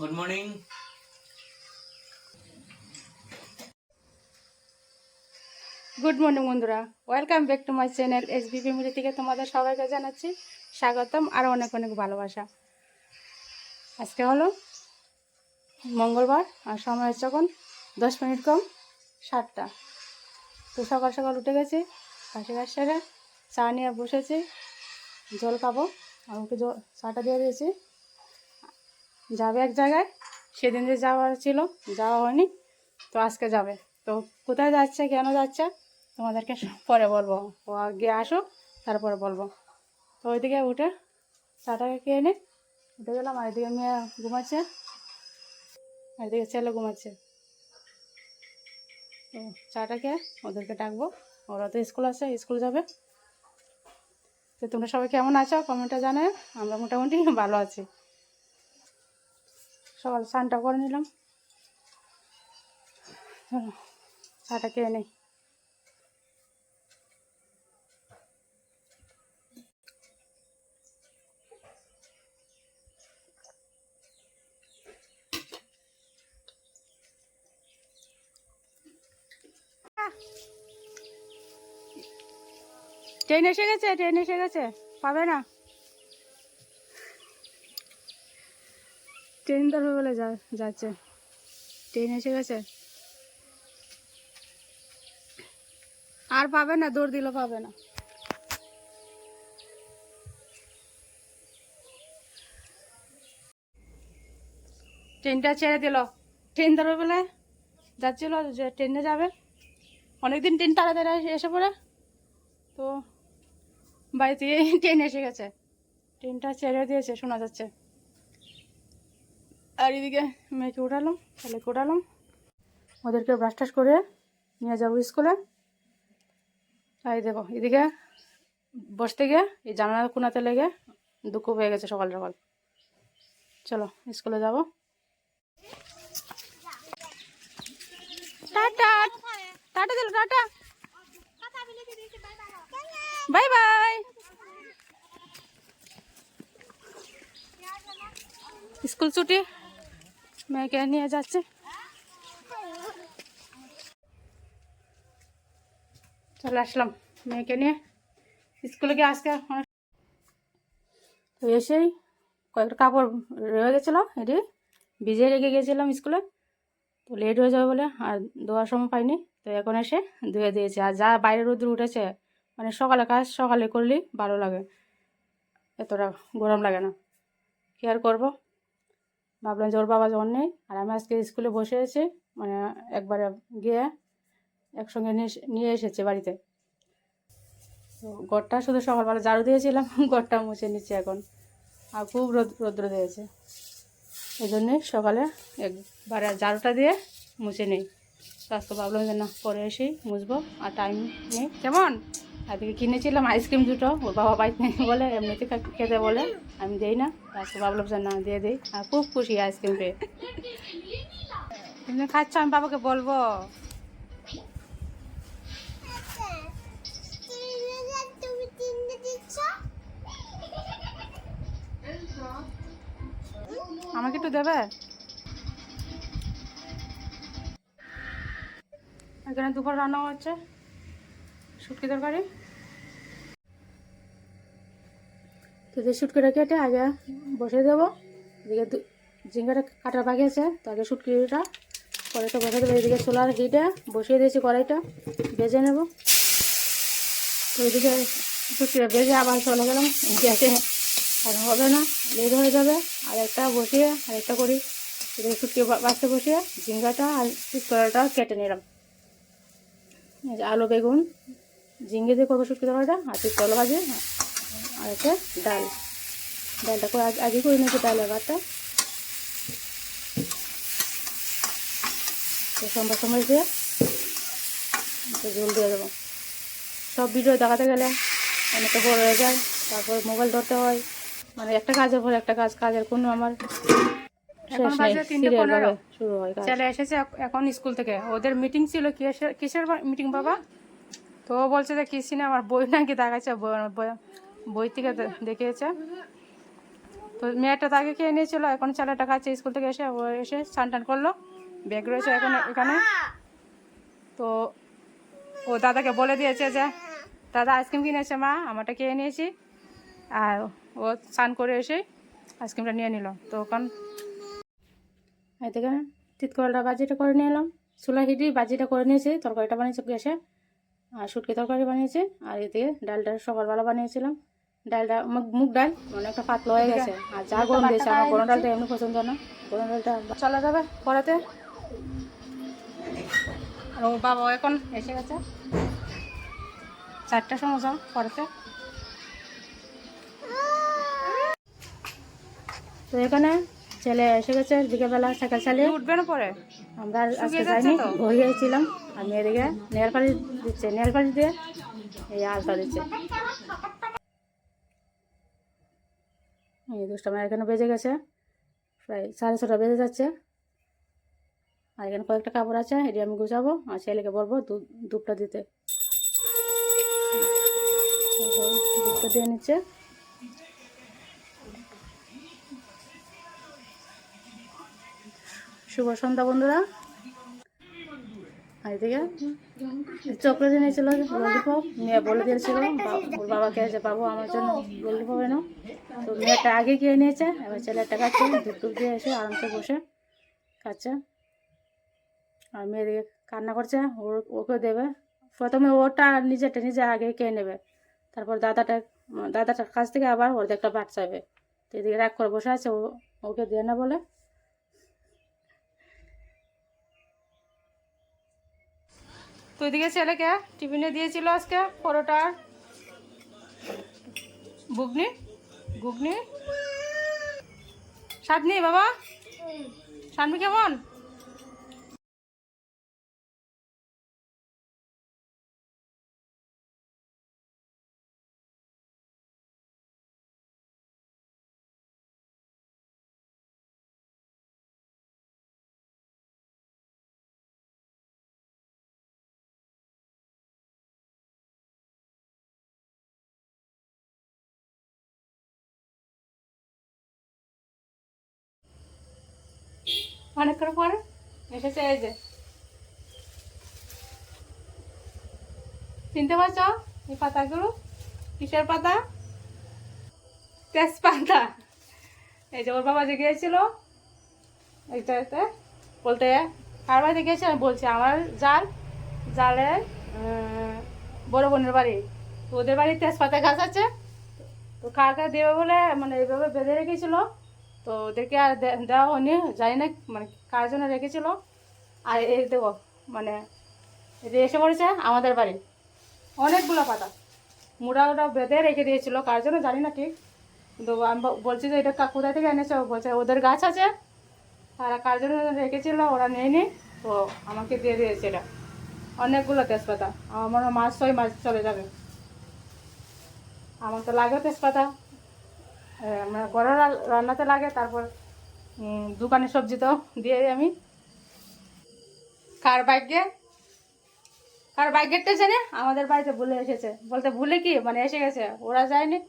Good morning good morning বন্ধুরা। Welcome back to my channel S B family থেকে তোমাদের সবাইকে জানাচ্ছি স্বাগতম আর অনেক অনেক ভালোবাসা। আজকে হলো মঙ্গলবার আর সময় হচ্ছে এখন দশ মিনিট কম সাতটা। তো সকাল সকাল উঠে গেছি কাশ সেরে চা নিয়ে বসেছি, জল খাব। আর ওকে জল, চাটা দিয়ে দিয়েছি। যাবে এক জায়গায়? সেদিন যে যাওয়ার ছিল, যাওয়া হয়নি, তো আজকে যাবে। তো কোথায় যাচ্ছে, কেন যাচ্ছে, তোমাদেরকে পরে বলব। ও আগে আসো, তারপরে বলব। তো ওইদিকে উঠে চাটাকে খেয়ে নে। উঠে গেলাম, আর এদিকে মেয়ে ঘুমাচ্ছে। আর এদিকে ছেলে ঘুমাচ্ছে। তো চাটা খেয়ে ওদেরকে ডাকবো। ওরা তো স্কুল আছে, স্কুল যাবে। তো তোমরা সবাই কেমন আছো? কমেন্টে জানায় আমরা মোটামুটি ভালো আছি। সকাল স্নানটা করে নিলাম। চাটা খেয়ে নেই। ট্রেন এসে গেছে, ট্রেন এসে গেছে। পাবে না? ট্রেন ধরবে বলে যাচ্ছে। ট্রেন এসে গেছে। আর পাবে না, দৌড় দিলে পাবে না। ট্রেনটা ছেড়ে দিল। ট্রেন ধরবে বলে যাচ্ছিল, যে ট্রেনে যাবে। অনেকদিন ট্রেন তাড়াতাড়ি এসে পড়ে। তো বাড়িতে ট্রেন এসে গেছে। ট্রেনটা ছেড়ে দিয়েছে, শোনা যাচ্ছে। আর এদিকে মেয়েকে উঠালাম, ছেলেকে উঠালাম। ওদেরকে ব্রাশ টাশ করে নিয়ে যাব স্কুলে। তাই দেখো, এদিকে বসতে গিয়ে এই জানালার কোনাতে লেগে দুঃখ হয়ে গেছে সকাল সকাল। চলো, স্কুলে যাব। Bye bye. স্কুল ছুটি? মেয়েকে নিয়ে যাচ্ছে। চলে আসলাম মেয়েকে নিয়ে। স্কুলে গিয়ে আজকে অনেক তো এসেই কয়েকটা কাপড় রয়ে গেছিল এটি ভিজে রেখে গেছিলাম স্কুলে। তো লেট হয়ে যাবে বলে আর ধোয়ার সময় পাইনি। তো এখন এসে ধুয়ে দিয়েছে। আর যা বাইরে রোদ্র উঠেছে মানে সকালে কাজ সকালে করলেই ভালো লাগে। এতটা গরম লাগে না। কি আর করব? ভাবলাম যে ওর বাবা যখন নেই আর আমি আজকে স্কুলে বসে আছি মানে একবারে গিয়ে একসঙ্গে নিয়ে এসেছে বাড়িতে। তো ঘরটা শুধু সকালবেলা ঝাড়ু দিয়েছিলাম ঘরটা মুছে নিচ্ছি এখন। আর খুব রোদ রৌদ্র দিয়েছে। এই জন্যে সকালে একবারে ঝাড়ুটা দিয়ে মুছে নেই। আজকে ভাবলাম যে না পরে এসেই মুছবো আর টাইম নেই। কেমন? আজকে কিনেছিলাম আইসক্রিম দুটো ওর বাবা বাড়িতে নেই বলে এমনিতে খেতে বলে। আমি দেই না আজকে যে না, দিয়ে দিই। আর খুব খুশি আইসক্রিম পেয়ে তুমি খাচ্ছ, আমি বাবাকে বলব। আমাকে একটু দেবে? এখানে দুপুর রান্না হচ্ছে, শুটকি তরকারি। তো যে শুটকিটা কেটে আগে বসে দেবো। এদিকে ঝিঙ্গাটা কাটার বাকি আছে, তো আগে শুটকিটা কড়াইটা বসে দেবো। এদিকে চুলার হিটে বসিয়ে দিয়েছি কড়াইটা, ভেজে নেব। তো এদিকে শুটকিটা ভেজে আবার চলে গেলাম। গ্যাসে আর হবে না, লেট হয়ে যাবে। আর একটা বসিয়ে, আর একটা করি। এদিকে শুটকি বা- বাঁচতে বসিয়ে ঝিঙ্গাটা আর শুটকড়াটা কেটে নিলাম। আলু, বেগুন, ঝিঙ্গে দিয়ে করব শুটকি তরকারিটা, আর চিত্তল ভাজি আর ডাল। ডালটা আগে- করে নিয়েছি সোমবার সময় দিয়ে ঝোল দিয়ে দেবো। সব ভিডিও দেখাতে গেলে অনেকটা বড় হয়ে যায় তারপর মোবাইল ধরতে হয়। মানে একটা কাজের পর একটা কাজ কাজের কোনো আমার শুরু হয় ছেলে এসেছে এখন স্কুল থেকে। ওদের মিটিং ছিল কিসের কিসের মিটিং বাবা? তো ও বলছে যে কি সিনেমার বই নাকি দেখাচ্ছে বই- বই- বই থেকে দেখিয়েছে। তো মেয়েটা তাকে খেয়ে নিয়েছিল, এখন ছেলেটা খাচ্ছে স্কুল থেকে এসে ও এসে স্নান টান করল। ব্যাগ রয়েছে এখানে এখানে। তো ও দাদাকে বলে দিয়েছে যে, দাদা, আইসক্রিম কিনেছে মা, আমারটা খেয়ে নিয়েছি। আর ও স্নান করে এসে আইসক্রিমটা নিয়ে নিল। তো ওখান এই থেকে তিতকলটা বাজিটা করে নিয়ে এলাম। চুলা হিটি বাজিটা করে নিয়েছি, তরকারিটা বানিয়েছি গ্যাসে। আর শুটকি তরকারি বানিয়েছি। আর এদিকে ডালটা সকালবেলা বানিয়েছিলাম। ডালটা মুগ ডাল। একটা পাতলা হয়ে গেছে। আর যা গরম দিয়েছে আমার গরম ডালটা এমনি পছন্দ না। গরম ডালটা চলে যাবে পরেতে আর ওর বাবা এখন এসে গেছে। চারটার সময় যাও পরেতে তো এখানে ছেলে এসে গেছে বিকেলবেলা সাইকেল চালিয়ে। উঠবে না পরে? আমরা আজকে যাইনি? ঘরে গিয়েছিলাম আর মেয়েদিকে নেল পালিশ দিচ্ছে নেল পালিশ দিয়ে এই আলতা দিচ্ছে। এই দশটা আমার এখানে বেজে গেছে। প্রায় সাড়ে ছটা বেজে যাচ্ছে। আর এখানে কয়েকটা কাপড় আছে, এটি আমি গুছাবো আর ছেলেকে বলব দুধ দুধটা দিতে। দুধটা দিয়ে নিচ্ছে। শুভ সন্ধ্যা বন্ধুরা। আর এদিকে মেয়ে বলে দিয়েছিল ওর বাবাকে যে বাবু আমার জন্য ললিপপ এনো তো মেয়েটা আগে গিয়ে নিয়েছে, এবার ছেলেটা খাচ্ছে টুপ দিয়ে এসে আরামসে বসে খাচ্ছে। আর মেয়েদিকে কান্না করছে, ওর, ওকে দেবে। প্রথমে ওটা নিজেরটা নিজে আগে খেয়ে নেবে। তারপর দাদাটা, দাদাটার কাছ থেকে আবার ওর বাট চাইবে। তো এদিকে রাগ করে বসে আছে, ও, ওকে দিয়ে না বলে। তো এদিকে ছেলেকে টিফিনে দিয়েছিল আজকে পরোটা। ঘুগনি ঘুগনি? স্বাদ নেই বাবা স্বাদ কেমন? অনেকক্ষণ পরে এসেছে এই যে। চিনতে পারছ? এই পাতাগুলো? কিসের পাতা? তেজপাতা। এই যে ওর বাবা যে গিয়েছিল এইটাতে বলতে কার বাড়িতে গিয়েছে আমি বলছি আমার জাল জালে উম, বড় বোনের বাড়ি। ওদের বাড়ি তেজপাতা গাছ আছে। তো কার কার দেবে বলে মানে এইভাবে বেঁধে রেখেছিল তো ওদেরকে আর দেওয়া হয়নি, জানি না মানে কার জন্য রেখেছিল। আর এই দেখো মানে এটা এসে পড়েছে আমাদের বাড়ি। অনেকগুলো পাতা। মুড়া ওটা বেঁধে রেখে দিয়েছিল, কার জন্য জানি না ঠিক। কিন্তু আমি বলছি যে এটা কা- কোথা থেকে এনেছো? বলছে ওদের গাছ আছে। তারা কার জন্য রেখেছিল, ওরা নেয়নি। তো আমাকে দিয়ে দিয়েছে এটা। অনেকগুলো তেজপাতা। আমার মাছ ছয় মাছ চলে যাবে। আমার তো লাগে তেজপাতা। হ্যাঁ, মানে ঘরের রা- রান্নাতে লাগে তারপর দোকানের সবজি তো দিয়ে দিই আমি। কার ভাগ্যে? কার ভাগ্যেরটা জানে? আমাদের বাড়িতে ভুলে এসেছে। বলতে ভুলে কি? মানে এসে গেছে। ওরা যায়নি।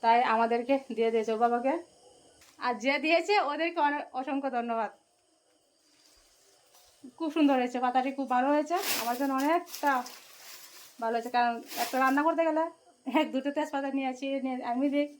তাই আমাদেরকে দিয়ে দিয়েছে ও বাবাকে। আর যে দিয়েছে ওদেরকে অনেক অসংখ্য ধন্যবাদ। খুব সুন্দর হয়েছে। পাতাটি খুব ভালো হয়েছে। আমার জন্য অনেকটা ভালো হয়েছে। কারণ একটা রান্না করতে গেলে এক দুটো তেজপাতা নিয়ে আসি নিয়ে আমি দিই।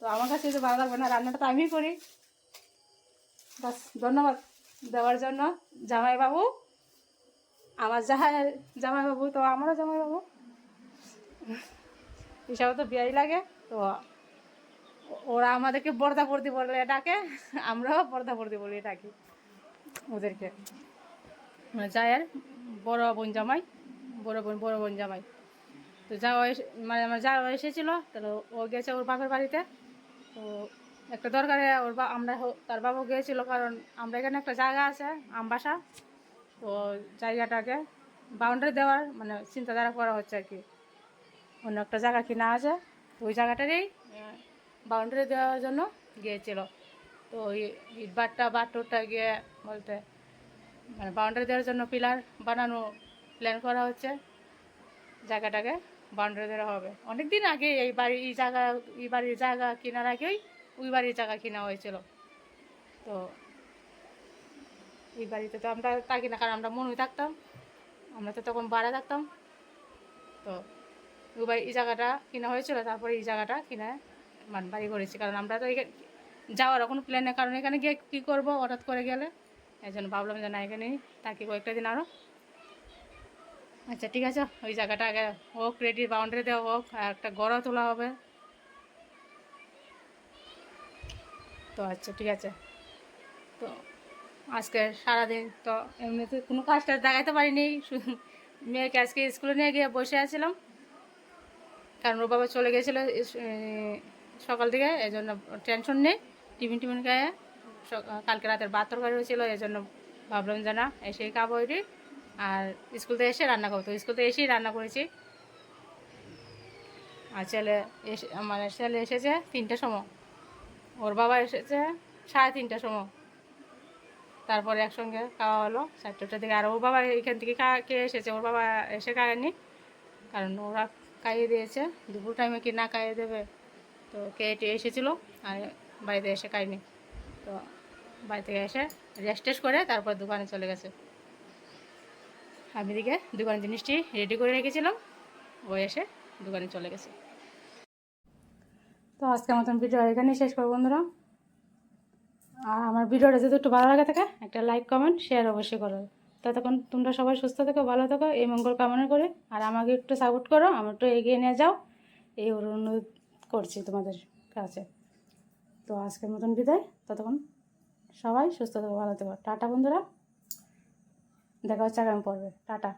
তো আমার কাছে তো ভালো লাগবে না, রান্নাটা তো আমিই করি। বাস, ধন্যবাদ দেওয়ার জন্য। জামাইবাবু, আমার জামাই, জামাইবাবু, তো আমারও জামাইবাবু। হিসাবে তো বিয়াই লাগে, তো ওরা আমাদেরকে বর্দা বর্দি বলে ডাকে, আমরাও বর্দা বর্দি বলে ডাকি ওদেরকে। মানে জায়ের বড় বোন জামাই, বড় বোন বড় বোন জামাই। তো যাওয়া মানে আমার যাওয়া এসেছিল, তাহলে ও গেছে ওর বাপের বাড়িতে। তো একটা দরকারে ওর বা আমরা তার বাবা গিয়েছিল কারণ আমরা এখানে একটা জায়গা আছে আমবাসা তো জায়গাটাকে বাউন্ডারি দেওয়ার মানে চিন্তাধারা করা হচ্ছে আর কি। অন্য একটা জায়গা কিনা আছে, ওই জায়গাটারই বাউন্ডারি দেওয়ার জন্য গিয়েছিল। তো ওই বাটটা বাটটা গিয়ে বলতে মানে বাউন্ডারি দেওয়ার জন্য পিলার বানানো প্ল্যান করা হচ্ছে জায়গাটাকে। বাউন্ডারি দেওয়া হবে। অনেক দিন আগে এই বাড়ি, এই জায়গা, এই বাড়ির জায়গা কেনার আগেই ওই বাড়ির জায়গা কেনা হয়েছিল। তো এই বাড়িতে তো আমরা থাকি না, কারণ আমরা মনুই থাকতাম। আমরা তো তখন ভাড়া থাকতাম। তো ওই বাড়ি, এই জায়গাটা কিনা হয়েছিল, তারপরে এই জায়গাটা কিনা মানে বাড়ি করেছি। কারণ আমরা তো এখানে যাওয়ার কোনো প্ল্যান নেই, কারণ এখানে গিয়ে কী করব হঠাৎ করে গেলে? এই জন্য ভাবলাম যে না, এখানেই থাকি কয়েকটা দিন আরও আচ্ছা ঠিক আছে। ওই জায়গাটা আগে হোক রেডি বাউন্ডারি দেওয়া হোক, আর একটা গড়া তোলা হবে। তো আচ্ছা ঠিক আছে। তো আজকে সারাদিন তো এমনিতে কোনো কাজটা দেখাইতে পারিনি। মেয়েকে আজকে স্কুলে নিয়ে গিয়ে বসে আছিলাম। কারণ ওর বাবা চলে গেছিল সকাল থেকে এই জন্য টেনশন নেই, টিফিন টিফিন খায় কালকে রাতের ভাত তরকারি হয়েছিল এই জন্য ভাবলাম যে না, এসেই খাব এটি। আর স্কুল থেকে এসে রান্না করতো স্কুল থেকে এসেই রান্না করেছি। আর ছেলে এসে মানে ছেলে এসেছে তিনটের সময়। ওর বাবা এসেছে সাড়ে তিনটার সময়। তারপরে একসঙ্গে খাওয়া হলো। চারটার দিকে আর ওর বাবা এখান থেকে খেয়ে এসেছে? ওর বাবা এসে খায়নি। কারণ ওরা খাইয়ে দিয়েছে। দুপুর টাইমে কি না খাইয়ে দেবে? তো টেয়ে এসেছিল আর বাড়িতে এসে খায়নি। তো বাড়ি থেকে এসে রেস্ট টেস্ট করে তারপর দোকানে চলে গেছে। আমি দিকে দোকানের জিনিসটি রেডি করে রেখেছিলাম। ও এসে দোকানে চলে গেছে। তো আজকের মতন ভিডিও এখানেই শেষ করব বন্ধুরা। আর আমার ভিডিওটা যদি একটু ভালো লাগে থাকে, একটা লাইক কমেন্ট শেয়ার অবশ্যই করো। ততক্ষণ তোমরা সবাই সুস্থ থেকো, ভালো থেকো, এই মঙ্গল কামনা করে। আর আমাকে একটু সাপোর্ট করো, আমার একটু এগিয়ে নিয়ে যাও। এই অনুরোধ করছি তোমাদের কাছে। তো আজকের মতন বিদায়। ততক্ষণ সবাই সুস্থ থেকো, ভালো থেকো। টাটা বন্ধুরা। দেখা হচ্ছে আগামী পর্বে। টাটা।